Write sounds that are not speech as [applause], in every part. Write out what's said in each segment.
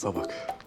Şansa bak.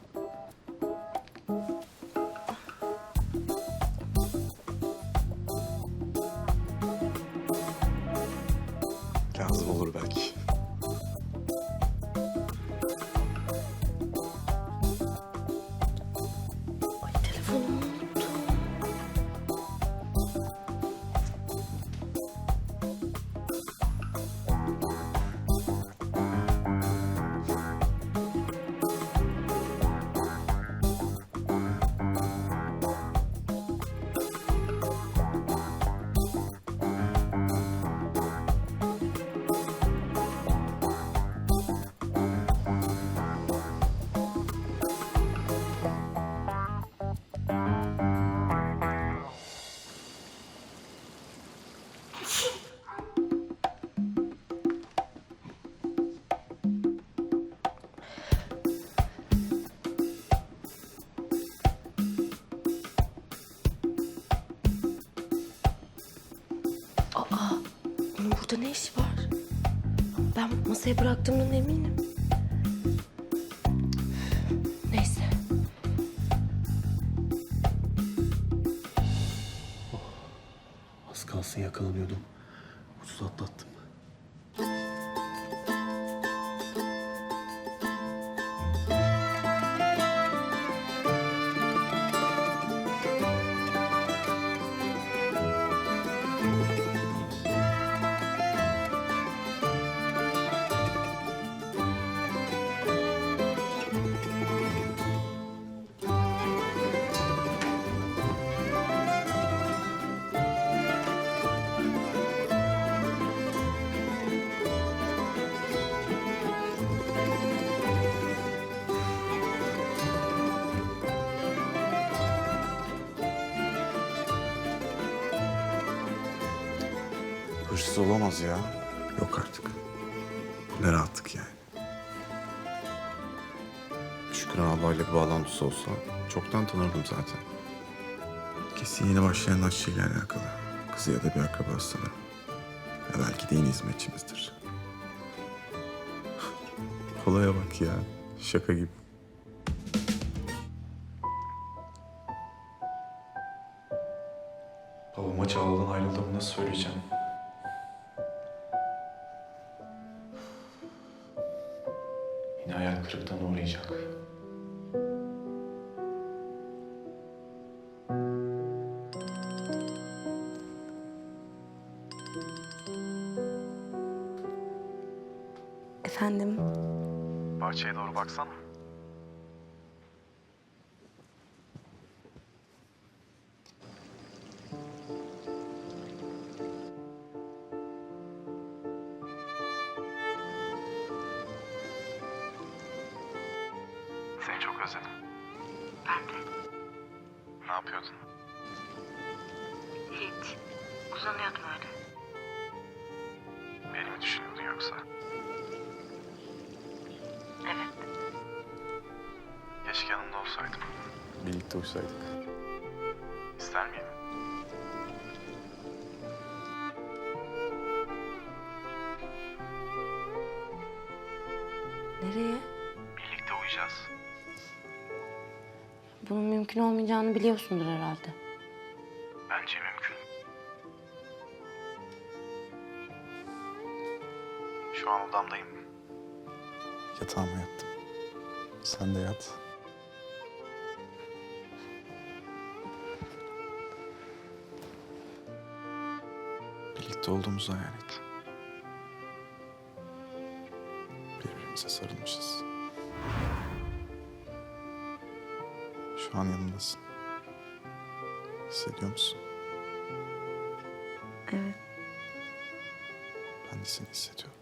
Burada ne işi var? Ben masaya bıraktığımdan eminim. Neyse. Az kalsın yakalanıyordum. Ucuz atlattım. Hırsız olamaz ya. Yok artık. Ne rahatlık yani. Şükran ablayla bir bağlantısı olsa çoktan tanırdım zaten. Kesin yeni başlayan aşçıyla alakalı. Kızı ya da bir akrabası sanırım. Ya belki de yeni hizmetçimizdir. [laughs] Olaya bak ya. Şaka gibi. Özledim. Ben de Ne yapıyordun? hiç uzanıyordum öyle. Beni mi düşünüyordun yoksa? Evet. Keşke yanımda olsaydım. Birlikte uysaydık. Bunun mümkün olmayacağını biliyorsundur herhalde. Bence mümkün. Şu an odamdayım. Yatağıma yattım. Sen de yat. Birlikte olduğumuzu hayal et. Birbirimize sarılmışız. Şu an yanımdasın. Hissediyor musun? Evet. Ben de seni hissediyorum.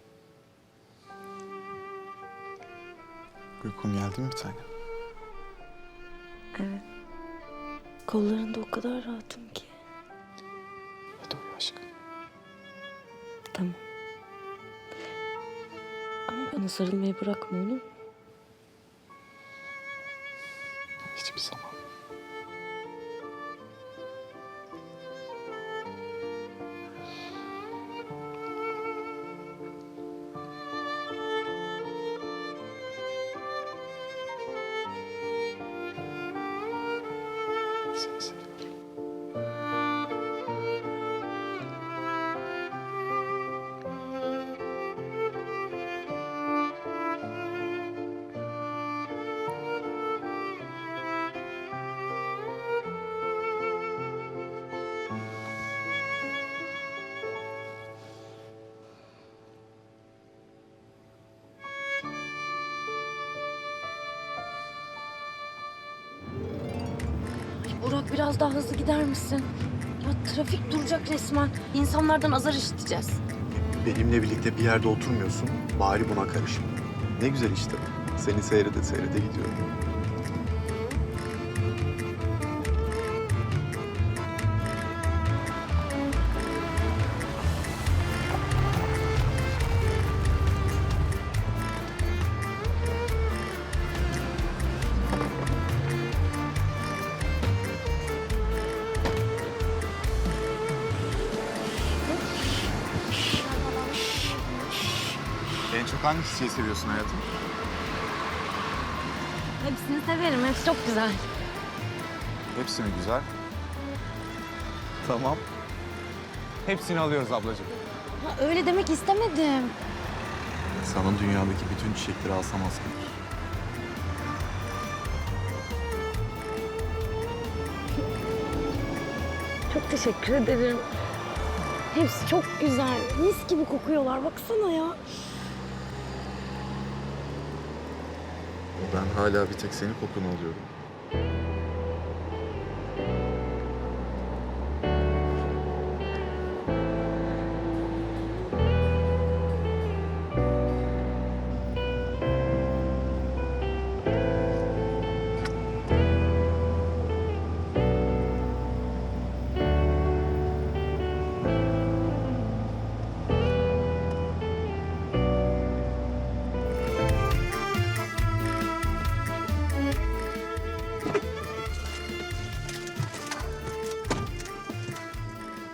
Uykun geldi mi bir tane? Evet. Kollarında o kadar rahatım ki. Hadi uyu aşkım. Tamam. Ama bana sarılmayı bırakma olur mu? Burak biraz daha hızlı gider misin? Ya trafik duracak resmen. İnsanlardan azar işiteceğiz. Benimle birlikte bir yerde oturmuyorsun. Bari buna karışma. Ne güzel işte. Seni seyrede seyrede gidiyorum. Hangi çiçeği seviyorsun hayatım? Hepsini severim. Hepsi çok güzel. Hepsi mi güzel? Tamam. Hepsini alıyoruz ablacığım. Ha, öyle demek istemedim. Sana dünyadaki bütün çiçekleri alsam az kalır. Çok teşekkür ederim. Hepsi çok güzel. Mis gibi kokuyorlar. Baksana ya. Ben hala bir tek senin kokunu alıyorum.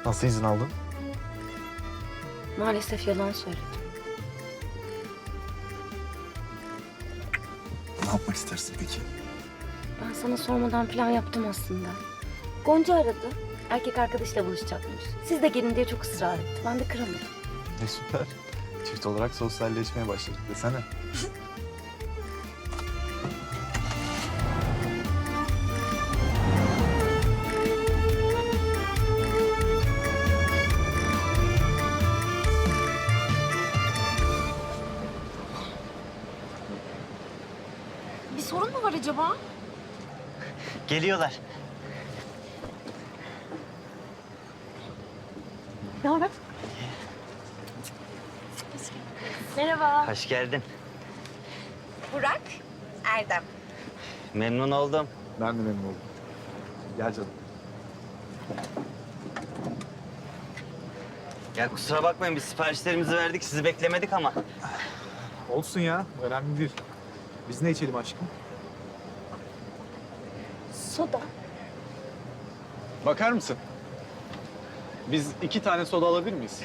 Nasıl izin aldın? Maalesef yalan söyledim. Ne yapmak istersin peki? Ben sana sormadan plan yaptım aslında. Gonca aradı. Erkek arkadaşıyla buluşacakmış. Siz de gelin diye çok ısrar etti. Ben de kıramadım. Ne süper. Çift olarak sosyalleşmeye başladık desene. [laughs] sorun mu var acaba? Geliyorlar. Ne haber? Merhaba. Hoş geldin. Burak, Erdem. Memnun oldum. Ben de memnun oldum. Gel canım. Ya kusura bakmayın biz siparişlerimizi verdik sizi beklemedik ama. Olsun ya. Önemli değil. Biz ne içelim aşkım? Soda. Bakar mısın? Biz iki tane soda alabilir miyiz?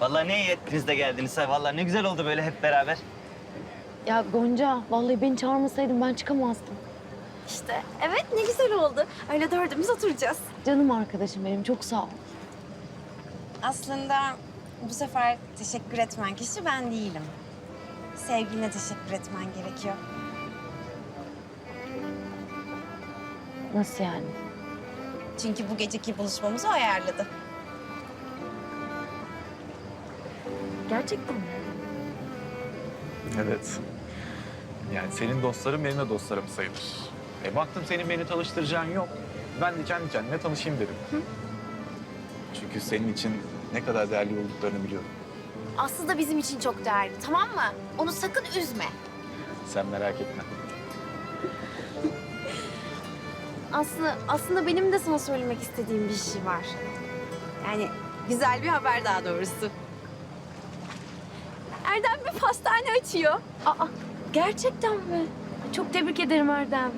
Vallahi ne iyi ettiniz de geldiniz ha. Vallahi ne güzel oldu böyle hep beraber. Ya Gonca, vallahi beni çağırmasaydın ben çıkamazdım. İşte evet ne güzel oldu. Öyle dördümüz oturacağız. Canım arkadaşım benim, çok sağ ol. Aslında bu sefer teşekkür etmen kişi ben değilim. Sevgiline teşekkür etmen gerekiyor. Nasıl yani? Çünkü bu geceki buluşmamızı o ayarladı. Gerçekten mi? Evet. Yani senin dostların benim de dostlarım sayılır. E baktım senin beni tanıştıracağın yok. Ben de kendi kendime tanışayım dedim. Çünkü senin için ne kadar değerli olduklarını biliyorum. Aslı da bizim için çok değerli tamam mı? Onu sakın üzme. Sen merak etme. Aslı, aslında benim de sana söylemek istediğim bir şey var. Yani güzel bir haber daha doğrusu. Erdem bir pastane açıyor. Aa, gerçekten mi? Çok tebrik ederim Erdem.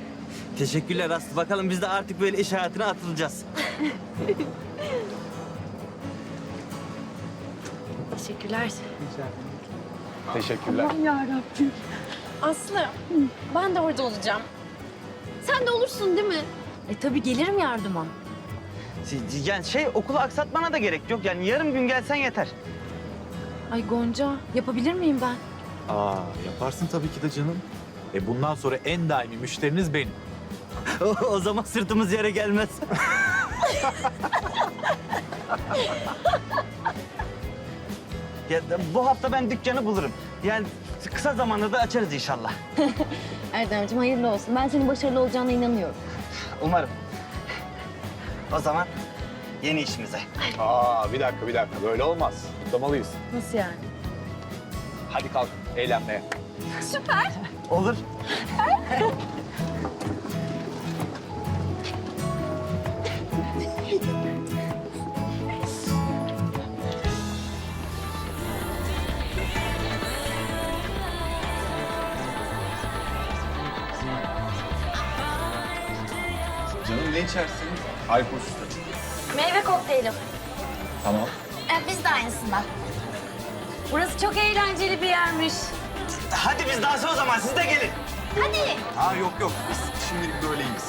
Teşekkürler Aslı. Bakalım biz de artık böyle iş hayatına atılacağız. [laughs] Teşekkürler. Teşekkürler. Aslı, ben de orada olacağım. Sen de olursun değil mi? E tabii gelirim yardıma. Yani şey okulu aksatmana da gerek yok. Yani yarım gün gelsen yeter. Ay Gonca, yapabilir miyim ben? Aa yaparsın tabii ki de canım. E bundan sonra en daimi müşteriniz benim. [laughs] O, o zaman sırtımız yere gelmez. [laughs] ya bu hafta ben dükkanı bulurum. Yani kısa zamanda da açarız inşallah. [laughs] Erdemciğim hayırlı olsun. Ben senin başarılı olacağına inanıyorum. Umarım. O zaman yeni işimize. Aa bir dakika bir dakika böyle olmaz. Kutlamalıyız. Nasıl yani? Hadi kalk eğlenmeye. Olur. [laughs] ne içersin? Alkolsüz. Meyve kokteyli. Tamam. Ee, biz de aynısından. Burası çok eğlenceli bir yermiş. Hadi biz dansa o zaman siz de gelin. Hadi. Aa yok yok biz şimdilik böyleyiz.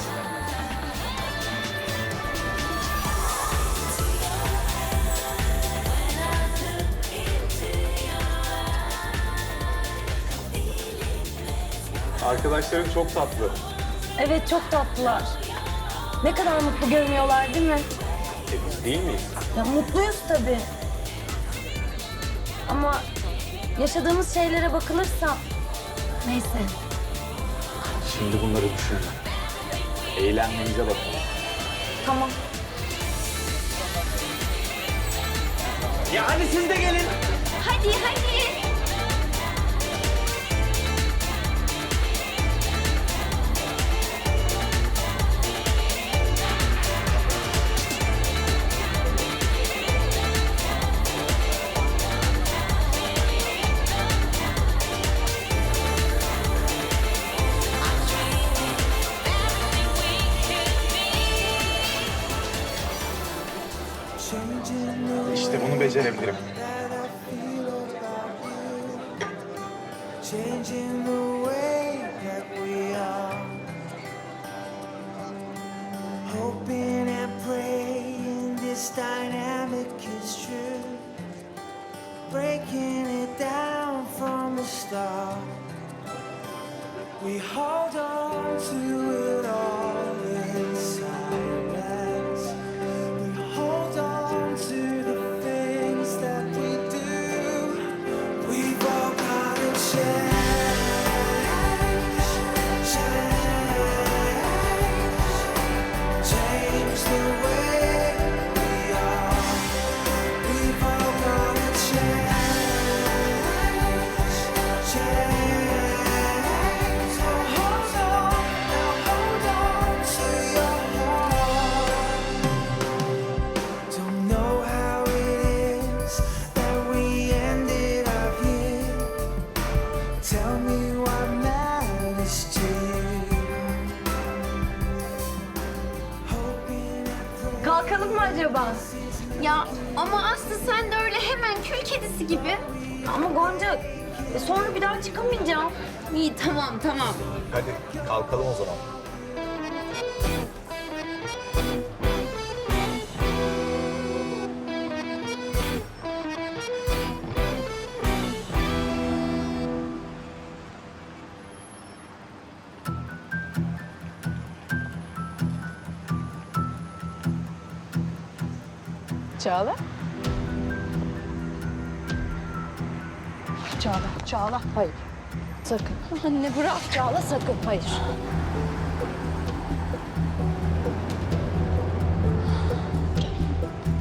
Arkadaşlarım çok tatlı. Evet çok tatlılar. Ne kadar mutlu görünüyorlar değil mi? Değil miyiz? Ya mutluyuz tabii. Ama yaşadığımız şeylere bakılırsa neyse. Şimdi bunları düşünme. Eğlenmenize bakalım. Tamam. Ya hadi siz de gelin. Hadi hadi. Ama Aslı sen de öyle hemen kül kedisi gibi. Ama Gonca e, sonra bir daha çıkamayacağım. İyi tamam tamam. Hadi kalkalım o zaman. Çağla? Çağla, Çağla hayır. Sakın. Anne bırak. Çağla sakın, hayır.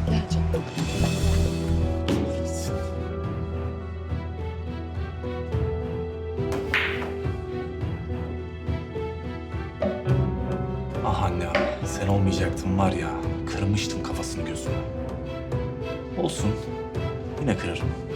Gel. Ah anne, sen olmayacaktın var ya, kırmıştım kafasını gözünü. Olsun, yine kırarım.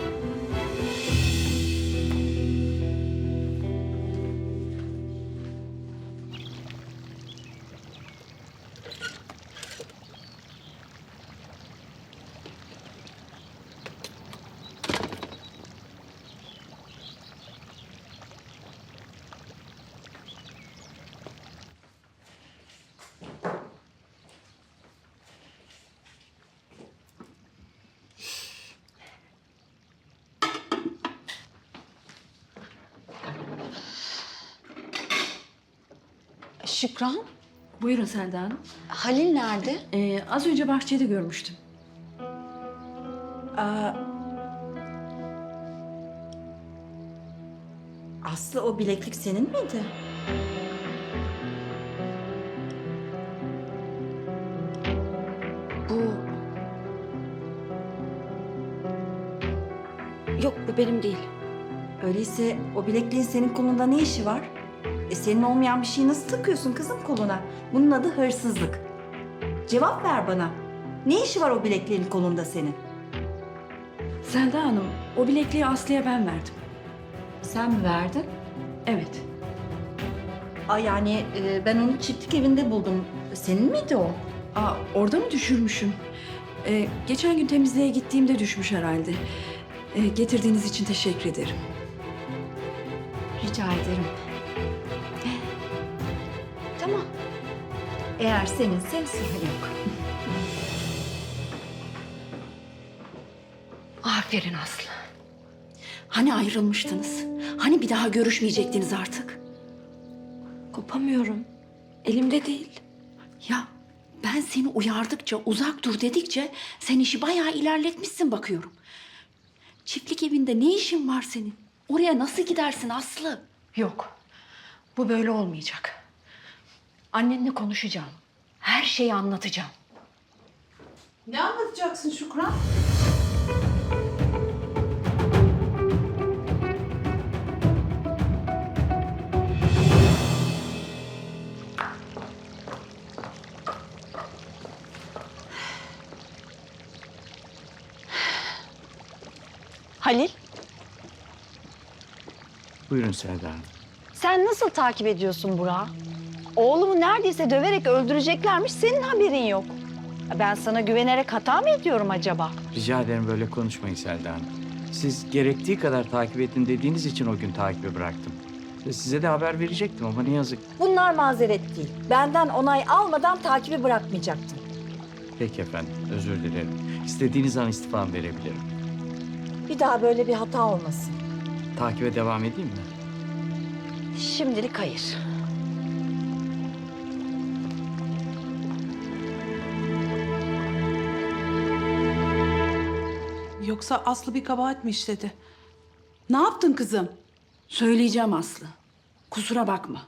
Şükran, Buyurun Selda Hanım. Halil nerede? Ee, az önce bahçede görmüştüm. Aslı o bileklik senin miydi? Bu... Yok bu benim değil. Öyleyse o bilekliğin senin kolunda ne işi var? E senin olmayan bir şeyi nasıl takıyorsun kızım koluna? Bunun adı hırsızlık. Cevap ver bana. Ne işi var o bilekliğin kolunda senin? Selda Hanım, o bilekliği Aslı'ya ben verdim. Sen mi verdin? Evet. Aa, yani e, ben onu çiftlik evinde buldum. Senin miydi o? Aa, orada mı düşürmüşüm? Ee, geçen gün temizliğe gittiğimde düşmüş herhalde. Ee, getirdiğiniz için teşekkür ederim. Rica ederim. Eğer seninse sorun yok. Aferin Aslı. Hani ayrılmıştınız? Hani bir daha görüşmeyecektiniz artık? Kopamıyorum. Elimde değil. Ya ben seni uyardıkça, uzak dur dedikçe sen işi bayağı ilerletmişsin bakıyorum. Çiftlik evinde ne işin var senin? Oraya nasıl gidersin Aslı? Yok. Bu böyle olmayacak. Annenle konuşacağım. Her şeyi anlatacağım. Ne anlatacaksın Şükran? Halil, Buyurun Selda Hanım. sen nasıl takip ediyorsun Burak'ı? Oğlumu neredeyse döverek öldüreceklermiş, senin haberin yok. Ben sana güvenerek hata mı ediyorum acaba? Rica ederim böyle konuşmayın Selda Hanım. Siz gerektiği kadar takip edin dediğiniz için o gün takibi bıraktım. Ve size de haber verecektim ama ne yazık. Bunlar mazeret değil. Benden onay almadan takibi bırakmayacaktın. Peki efendim, özür dilerim. İstediğiniz an istifam verebilirim. Bir daha böyle bir hata olmasın. Takibe devam edeyim mi? Şimdilik hayır. Yoksa Aslı bir kabahat mi işledi? Ne yaptın kızım? Söyleyeceğim Aslı. Kusura bakma.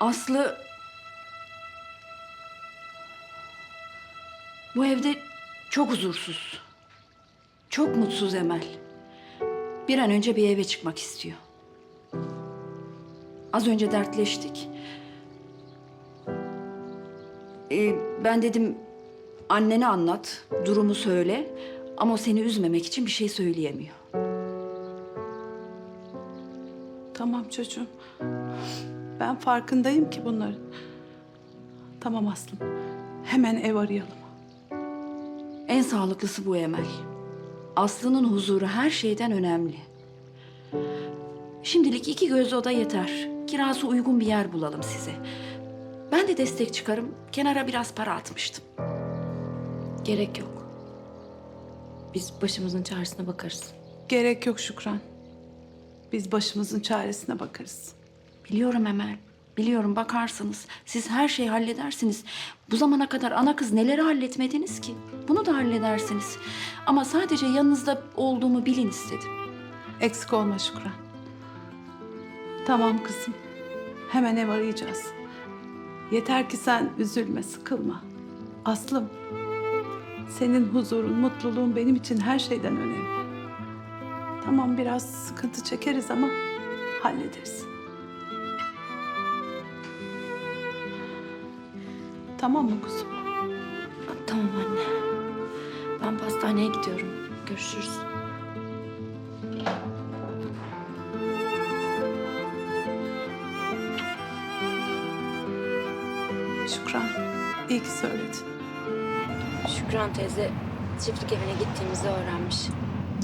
Aslı... Bu evde çok huzursuz. Çok mutsuz Emel. Bir an önce bir eve çıkmak istiyor. Az önce dertleştik. Ee, ben dedim annene anlat, durumu söyle. Ama o seni üzmemek için bir şey söyleyemiyor. Tamam çocuğum. Ben farkındayım ki bunların. Tamam Aslım. Hemen ev arayalım. En sağlıklısı bu Emel. Aslı'nın huzuru her şeyden önemli. Şimdilik iki göz oda yeter. Kirası uygun bir yer bulalım size. Ben de destek çıkarım. Kenara biraz para atmıştım. Gerek yok. Biz başımızın çaresine bakarız. Gerek yok Şükran. Biz başımızın çaresine bakarız. Biliyorum Emel. Biliyorum bakarsınız. Siz her şeyi halledersiniz. Bu zamana kadar ana kız neleri halletmediniz ki? Bunu da halledersiniz. Ama sadece yanınızda olduğumu bilin istedim. Eksik olma Şükran. Tamam kızım. Hemen ev arayacağız. Yeter ki sen üzülme, sıkılma. Aslım, senin huzurun, mutluluğun benim için her şeyden önemli. Tamam biraz sıkıntı çekeriz ama hallederiz. Tamam mı kuzum? Tamam anne. Ben pastaneye gidiyorum. Görüşürüz. Şükran teyze çiftlik evine gittiğimizi öğrenmiş.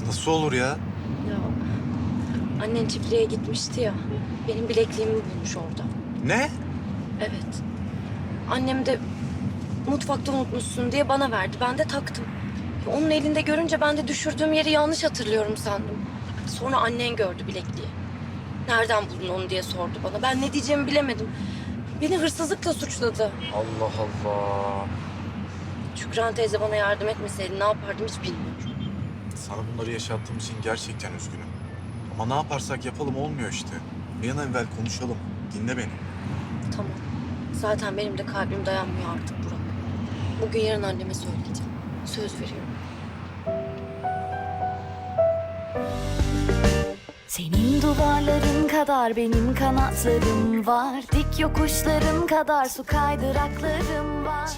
Nasıl olur ya? Ya annen çiftliğe gitmişti ya. Benim bilekliğimi bulmuş orada. Ne? Evet. Annem de mutfakta unutmuşsun diye bana verdi. Ben de taktım. Ya Onun elinde görünce ben de düşürdüğüm yeri yanlış hatırlıyorum sandım. Sonra annen gördü bilekliği. Nereden buldun onu diye sordu bana. Ben ne diyeceğimi bilemedim. Beni hırsızlıkla suçladı. Allah Allah. Şükran teyze bana yardım etmeseydi ne yapardım hiç bilmiyorum. Sana bunları yaşattığım için gerçekten üzgünüm. Ama ne yaparsak yapalım olmuyor işte. Bir an evvel konuşalım. Dinle beni. Tamam. Zaten benim de kalbim dayanmıyor artık Burak. Bugün yarın anneme söyleyeceğim. Söz veriyorum. Senin duvarların kadar benim kanatlarım var Dik yokuşların kadar su kaydıraklarım var